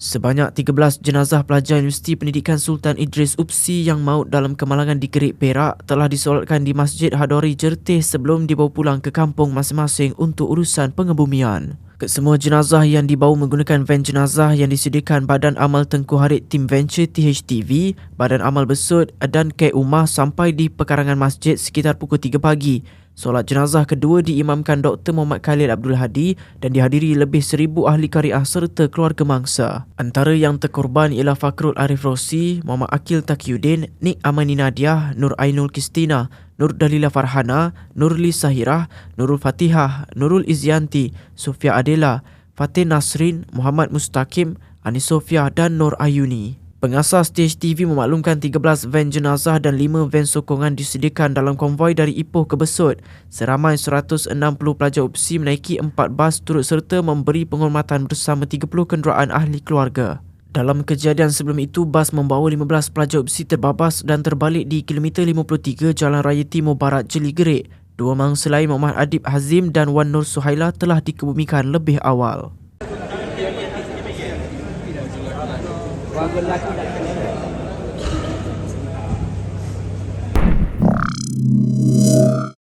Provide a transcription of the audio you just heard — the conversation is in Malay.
Sebanyak 13 jenazah pelajar Universiti Pendidikan Sultan Idris UPSI yang maut dalam kemalangan di Gerik Perak telah disolatkan di Masjid Hadori Jertih sebelum dibawa pulang ke kampung masing-masing untuk urusan pengebumian. Kesemua jenazah yang dibawa menggunakan van jenazah yang disediakan Badan Amal Tengku Harid Tim Venture THTV, Badan Amal Besut dan K Umah sampai di pekarangan masjid sekitar pukul 3 pagi. Solat jenazah kedua diimamkan Dr. Muhammad Khalil Abdul Hadi dan dihadiri lebih seribu ahli kariah serta keluarga mangsa. Antara yang terkorban ialah Fakrul Arif Rossi, Muhammad Akil Takiuddin, Nik Amani Nadiah, Nur Ainul Kistina, Nur Dalila Farhana, Nurli Sahirah, Nurul Fatihah, Nurul Izyanti, Sofia Adela, Fatih Nasrin, Muhammad Mustaqim, Anis Sofia dan Nur Ayuni. Pengasas THTV memaklumkan 13 van jenazah dan 5 van sokongan disediakan dalam konvoi dari Ipoh ke Besut. Seramai 160 pelajar UPSI menaiki 4 bas turut serta memberi penghormatan bersama 30 kenderaan ahli keluarga. Dalam kejadian sebelum itu, bas membawa 15 pelajar UPSI terbabas dan terbalik di kilometer 53 Jalan Raya Timur Barat Jeli Gerik. Dua mangsa lain Muhammad Adib Hazim dan Wan Nur Suhaila telah dikebumikan lebih awal. Warga lelaki tak